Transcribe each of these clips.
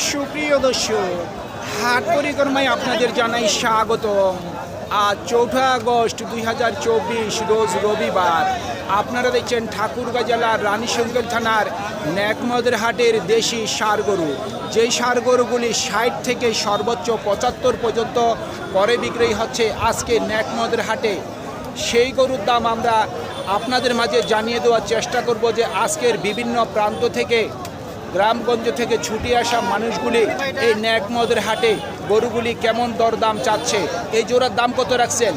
সুপ্রিয় দর্শক, হাট পরিক্রমায় আপনাদের জানাই স্বাগত আজ চৌঠা আগস্ট দুই হাজার চব্বিশ, রোজ রবিবার। আপনারা দেখছেন ঠাকুরগাঁ জেলার রানীশঙ্কর থানার ন্যাকমদের হাটের দেশি সার গরু। যেই সার গরুগুলি ষাট থেকে সর্বোচ্চ পঁচাত্তর পর্যন্ত করে বিক্রি হচ্ছে আজকে ন্যাকমদের হাটে। সেই গরুর দাম আমরা আপনাদের মাঝে জানিয়ে দেওয়ার চেষ্টা করব যে আজকের বিভিন্ন প্রান্ত থেকে গ্রামগঞ্জ থেকে ছুটে আসা মানুষগুলি এই ন্যাকমদের হাটে গরুগুলি কেমন দরদাম চাচ্ছে? এই জোড়ার দাম কত রাখছেন?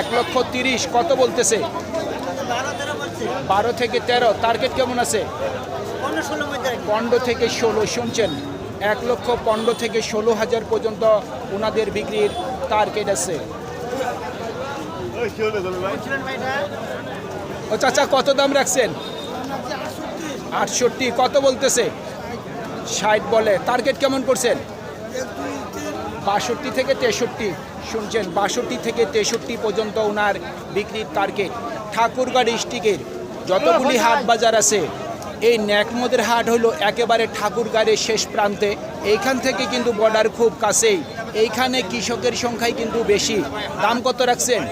এক লক্ষ তিরিশ, কত বলতেছে? বারো থেকে তেরো টার্গেট কেমন আছে? পনেরো থেকে ষোলো শুনছেন। এক লক্ষ পনেরো থেকে ষোলো হাজার পর্যন্ত ওনাদের বিক্রির টার্গেট আছে। ও চাচা, কত দাম রাখছেন? আটষট্টি কত বলতেছে? ষাট বলে। টার্গেট কেমন করছেন? বাষট্টি থেকে তেষট্টি। শুনছেন বাষট্টি থেকে তেষট্টি পর্যন্ত ওনার বিক্রির টার্গেট ঠাকুরগাঁ ডিস্ট্রিক্টের যতগুলি হাট বাজার আছে এই ন্যাকমদের হাট হলো একেবারে ঠাকুরগাঁড়ের শেষ প্রান্তে। এইখান থেকে কিন্তু বর্ডার খুব কাছেই। এইখানে কৃষকের সংখ্যাই কিন্তু বেশি। দাম কত রাখছেন?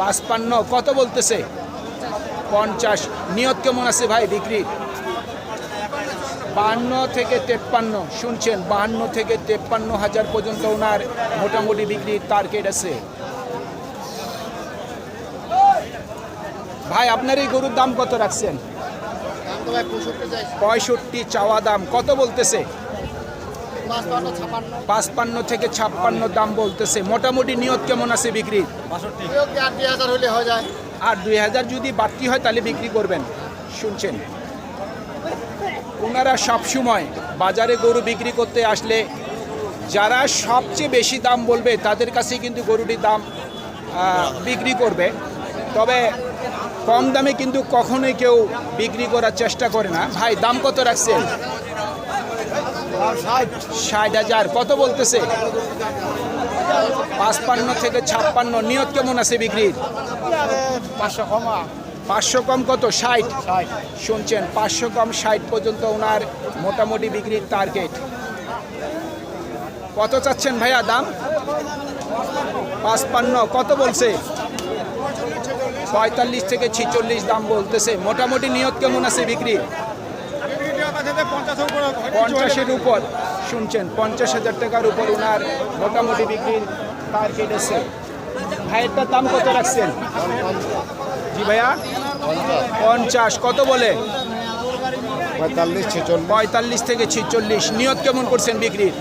পাঁচপান্ন কত বলতেছে? পঞ্চাশ। নিয়ত কেমন আছে ভাই বিক্রির বাহান্ন থেকে তেপ্পান্ন, শুনছেন? বাহান্ন থেকে তেপ্পান্ন হাজার পর্যন্ত ওনার মোটামুটি বিক্রির টার্গেট আছে। ভাই, আপনার এই গরুর দাম কত রাখছেন? পঁয়ষট্টি চাওয়া দাম, কত বলতেছে? পাঁচপান্ন থেকে ছাপ্পান্ন দাম বলতেছে। মোটামুটি নিয়ত কেমন আছে বিক্রির? আর দুই হাজার যদি বাড়তি হয়, তাহলে বিক্রি করবেন। শুনছেন? ওনারা সবসময় বাজারে গরু বিক্রি করতে আসলে যারা সবচেয়ে বেশি দাম বলবে, তাদের কাছে কিন্তু গরুটির দাম বিক্রি করবে। তবে কম দামে কিন্তু কখনোই কেউ বিক্রি করার চেষ্টা করে না। ভাই, দাম কত রাখছেন? ষাট হাজার। কত বলতেছে? পাঁচপান্ন থেকে ছাপ্পান্ন। নিয়ত কেমন আছে বিক্রির? পাঁচশো কমা পাঁচশো কম কত? ষাট? শুনছেন পাঁচশো কম ষাট পর্যন্ত ওনার মোটামুটি বিক্রির টার্গেট। কত চাচ্ছেন ভাইয়া দাম? পাঁচপান্ন। কত বলছে? পঁয়তাল্লিশ থেকে ছিচল্লিশ দাম বলতেছে। মোটামুটি নিয়ত কেমন আছে বিক্রি পঞ্চাশের উপর শুনছেন পঞ্চাশ হাজার টাকার উপর ওনার মোটামুটি বিক্রির টার্গেট আছে ভাইয়েরটার দাম কত রাখছেন? জি ভাইয়া। পঞ্চাশ কত বলে? পঁয়তাল্লিশ ছেচল্লিশ। পঁয়তাল্লিশ থেকে ছিচল্লিশ। নিয়ত কেমন করছেন বিক্রির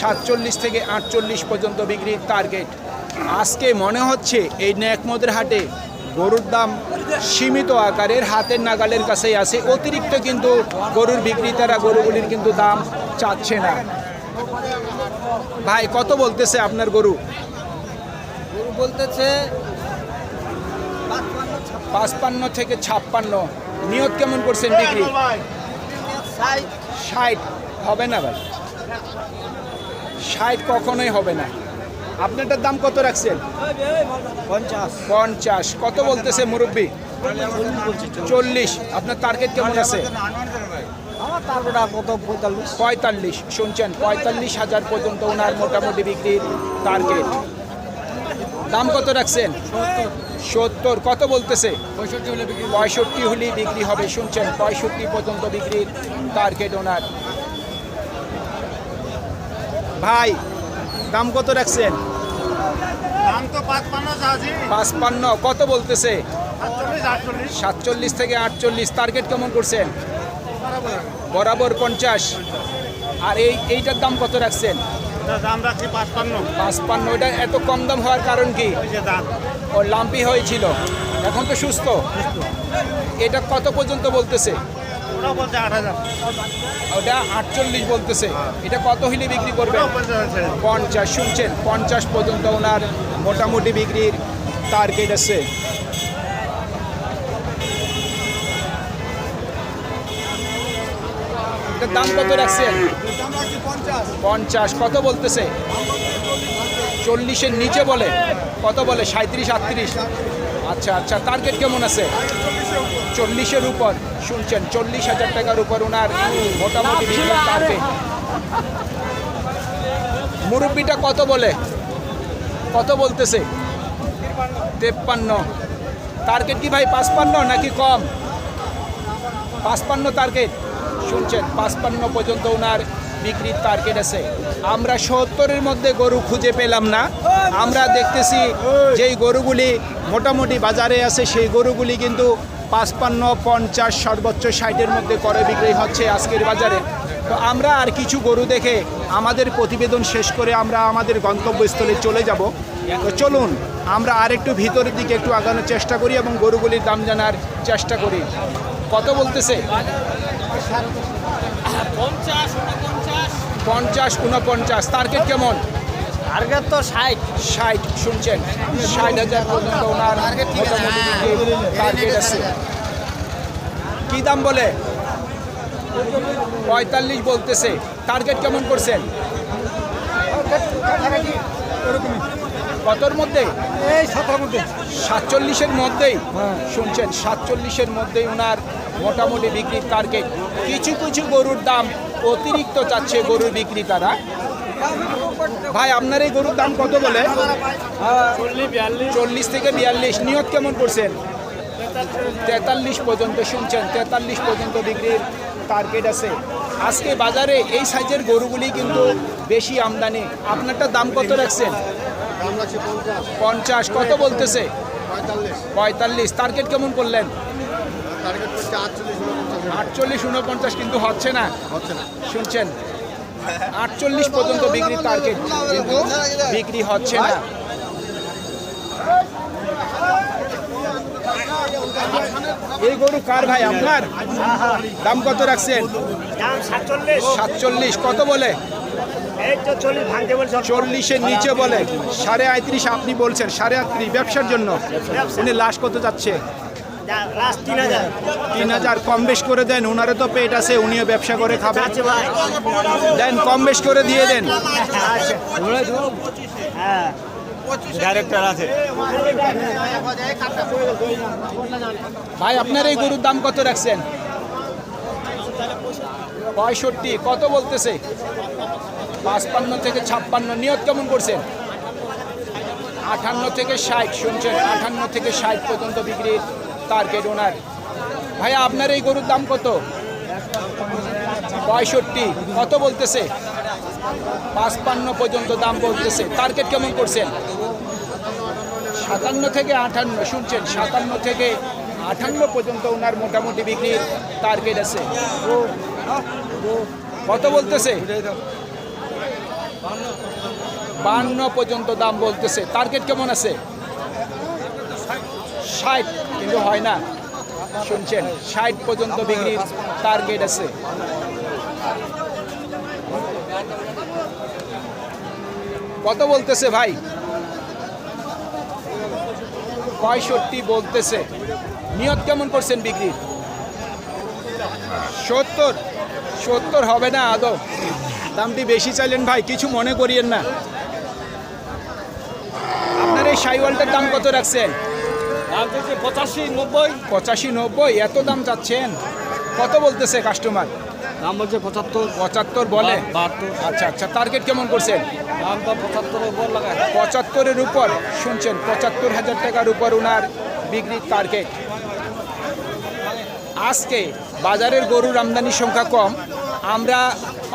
সাতচল্লিশ থেকে আটচল্লিশ পর্যন্ত বিক্রির টার্গেট আজকে মনে হচ্ছে এই ন্যাকমদের হাটে গরুর দাম সীমিত আকারের হাতের নাগালের কাছেই আছে। অতিরিক্ত কিন্তু গরুর বিক্রেতারা গরুগুলির কিন্তু দাম চাচ্ছে না। ভাই কত বলতেছে আপনার গরু? গরু বলতেছে পাঁচপান্ন থেকে ছাপ্পান্ন। নিয়ত কেমন করছেন বিক্রি? ষাট। ষাট। হবে না ভাই? ষাট কখনোই হবে না। আপনারটার দাম কত রাখছেন? পঞ্চাশ। পঞ্চাশ। কত বলতেছে মুরব্বী? চল্লিশ। আপনার টার্গেট কেমন আছে? পঁয়তাল্লিশ। শুনছেন পঁয়তাল্লিশ হাজার পর্যন্ত ওনার মোটামুটি বিক্রির টার্গেট দাম কত রাখছেন? সত্তর। কত বলতেছে? পঁয়ষট্টি হলেই বিক্রি হবে। শুনছেন পঁয়ষট্টি পর্যন্ত বিক্রির টার্গেট ওনার। ভাই দাম কত রাখছেন? পাঁচপান্ন কত বলতেছে? সাতচল্লিশ থেকে আটচল্লিশ টার্গেট কেমন করছেন? বরাবর। পঞ্চাশ। আর এই এইটার দাম কত রাখছেন? পাঁচপান্ন। ওইটা এত কম দাম হওয়ার কারণ কি? ও লাম্পি হয়েছিল। এখন তো সুস্থ। এটা কত পর্যন্ত বলতেছে? ওরা বলছে আট হাজার। ওটা আটচল্লিশ বলতেছে। এটা কত হইলে বিক্রি পঞ্চাশ পঞ্চাশ শুনছেন? পঞ্চাশ পর্যন্ত ওনার মোটামুটি বিক্রির টার্গেট আছে। এটার দাম কত রাখছেন? পঞ্চাশ কত বলতেছে? চল্লিশের নিচে বলে। কত বলে? সাঁত্রিশ আটত্রিশ। আচ্ছা আচ্ছা টার্গেট কেমন আছে? চল্লিশের উপর শুনছেন চল্লিশ হাজার টাকার উপর ওনার মোটামুটি বিক্রির টার্গেট মুরব্বিটা কত বলে? কত বলতেছে? তেপ্পান্ন। টার্গেট কি ভাই পাঁচপান্ন নাকি কম? পাঁচপান্ন টার্গেট শুনছেন পাঁচপান্ন পর্যন্ত ওনার বিক্রির টার্গেট আছে। আমরা সত্তরের মধ্যে গরু খুঁজে পেলাম না। আমরা দেখতেছি যেই গরুগুলি মোটামুটি বাজারে আছে, সেই গরুগুলি কিন্তু পাঁচপান্ন, পঞ্চাশ, সর্বোচ্চ ষাটের মধ্যে করে বিক্রি হচ্ছে আজকের বাজারে। তো আমরা আর কিছু গরু দেখে আমাদের প্রতিবেদন শেষ করে আমরা আমাদের গন্তব্যস্থলে চলে যাব। তো চলুন, আমরা আরেকটু ভিতরের দিকে একটু আগানোর চেষ্টা করি এবং গরুগুলির দাম জানার চেষ্টা করি। কত বলতেছে? পঞ্চাশ উনপঞ্চাশ টার্গেট কেমন? টার্গেট তো ষাট। ষাট শুনছেন? ষাট হাজার পর্যন্ত ওনার টার্গেট আছে। কি দাম বলে? পঁয়তাল্লিশ বলতেছে। টার্গেট কেমন করছেন? কতর মধ্যে এই সাতার মধ্যে সাতচল্লিশের মধ্যেই? শুনছেন সাতচল্লিশের মধ্যেই ওনার মোটামুটি বিক্রির টার্গেট। কিছু কিছু গরুর দাম অতিরিক্ত চাচ্ছে গরুর বিক্রেতারা। ভাই আপনার এই গরুর দাম কত বলে? চল্লিশ থেকে বিয়াল্লিশ। নিয়ত কেমন করছেন? তেতাল্লিশ পর্যন্ত শুনছেন তেতাল্লিশ পর্যন্ত বিক্রির টার্গেট আছে। আজকে বাজারে এই সাইজের গরুগুলি কিন্তু বেশি আমদানি। আপনারটা দাম কত রাখছেন? পঞ্চাশ। কত বলতেছে? পঁয়তাল্লিশ। টার্গেট কেমন করলেন? আটচল্লিশ উনপঞ্চাশ। কিন্তু হচ্ছে না। হচ্ছে না। শুনছেন? আটচল্লিশ পর্যন্ত বিক্রি টার্গেট কিন্তু বিক্রি হচ্ছে না। এই গরু কার ভাই? আপনার? দাম কত রাখছেন? সাতচল্লিশ কত বলে? চল্লিশের নিচে বলে। সাড়ে আটত্রিশ আপনি বলছেন সাড়ে আটত্রিশ। ব্যবসার জন্য? উনি লাশ কত যাচ্ছে? তিন হাজার। কম বেশ করে দেন ওনারও তো পেট আছে উনিও ব্যবসা করে খাবেন। দেন কম বেশ করে দিয়ে দেন। হ্যাঁ। ডাইরেক্টর আছে। ভাই আপনার এই গরুর দাম কত রাখছেন? পঁয়ষট্টি কত বলতেছে? পাঁচপান্ন থেকে ছাপ্পান্ন, নিয়ত কেমন করছেন? আটান্ন থেকে ষাট, শুনছেন? আঠান্ন থেকে ষাট পর্যন্ত বিক্রির টার্গেট ওনার ভাই আপনার এই গরুর দাম কত? পঁয়ষট্টি। কত বলতেছে? পাঁচপান্ন পর্যন্ত দাম বলতেছে। টার্গেট কেমন করছেন? সাতান্ন থেকে আটান্ন শুনছেন? সাতান্ন থেকে আটান্ন পর্যন্ত ওনার মোটামুটি বিক্রির টার্গেট আছে। কত বলতেছে? বান্ন পর্যন্ত দাম বলতেছে। টার্গেট কেমন আছে? ষাট, কিন্তু হয় না। শুনছেন, ষাট পর্যন্ত বিক্রির টার্গেট আছে। কত বলতেছে ভাই? পঁয়ষট্টি বলতেছে। নিয়ত কেমন করছেন বিক্রি সত্তর। সত্তর হবে না আদৌ? দামটি বেশি চাইলেন ভাই কিছু মনে করিয়েন না। আপনার এই সাইওয়ালটার দাম কত রাখছেন? পঁচাশি নব্বই। পঁচাশি নব্বই এত দাম চাচ্ছেন? কত বলতেছে কাস্টমার? দাম বলছে পঁচাত্তর। পঁচাত্তর বলে? বাহাত্তর। আচ্ছা আচ্ছা টার্গেট কেমন করছেন? তো উপর লাগায়। পঁচাত্তরের উপর? শুনছেন পঁচাত্তর হাজার টাকার উপর ওনার বিক্রির টার্গেট। আজকে বাজারের গরুর আমদানির সংখ্যা কম আমরা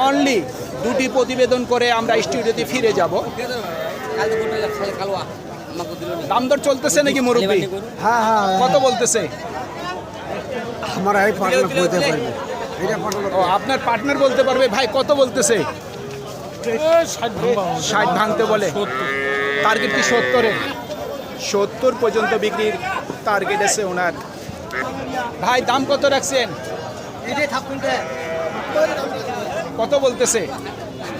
অনলি দুটি প্রতিবেদন করে আমরা স্টুডিওতে ফিরে যাব। দাম দর চলতেছে নাকি মুরব্বী? হ্যাঁ হ্যাঁ কত বলতেছে? আমার এই পার্টনার বলতে পারবে। ও আপনার পার্টনার বলতে পারবে। ভাই কত বলতেছে? ষাট ভাঙতে বলে। টার্গেট কি সত্তরে? সত্তর পর্যন্ত বিক্রির টার্গেট আছে ওনার। ভাই দাম কত রাখছেন? এটাই থাকুন কত বলতেছে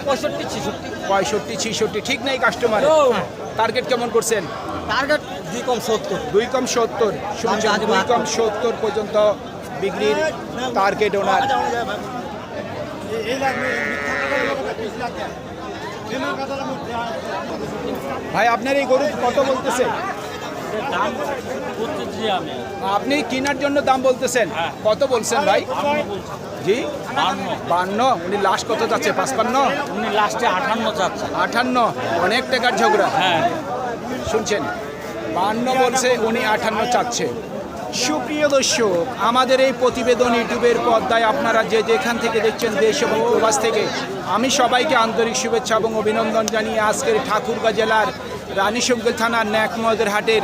পঁয়ষট্টি ছেষট্টি পঁয়ষট্টি ছিষট্টি ঠিক নাই কাস্টমার টার্গেট কেমন করছেন টার্গেট দুই কম সত্তর দুই কম সত্তর শুনছেন দুই কম সত্তর পর্যন্ত বিক্রির টার্গেট ওনার ভাই আপনার এই গরু কত বলতেছে আপনি কেনার জন্য দাম বলতেছেন? হ্যাঁ। কত বলছেন ভাই? জি? বান্ন। উনি লাস্ট কত যাচ্ছে? পাঁচপান্ন? উনি লাস্টে আঠান্ন চাচ্ছে আটান্ন অনেক টাকার ঝগড়া। হ্যাঁ। শুনছেন? বান্ন বলছে উনি আটান্ন চাচ্ছে। সুপ্রিয় দর্শক আমাদের এই প্রতিবেদন ইউটিউবের পর্দায় আপনারা যে যেখান থেকে দেখছেন দেশ এবং প্রবাস থেকে আমি সবাইকে আন্তরিক শুভেচ্ছা এবং অভিনন্দন জানিয়ে আজকের ঠাকুরগাঁ জেলার রানীশঙ্কল থানার ন্যাকমদের হাটের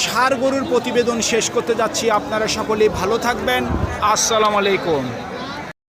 সার গরুর প্রতিবেদন শেষ করতে যাচ্ছি। আপনারা সকলে ভালো থাকবেন। আসসালামু আলাইকুম।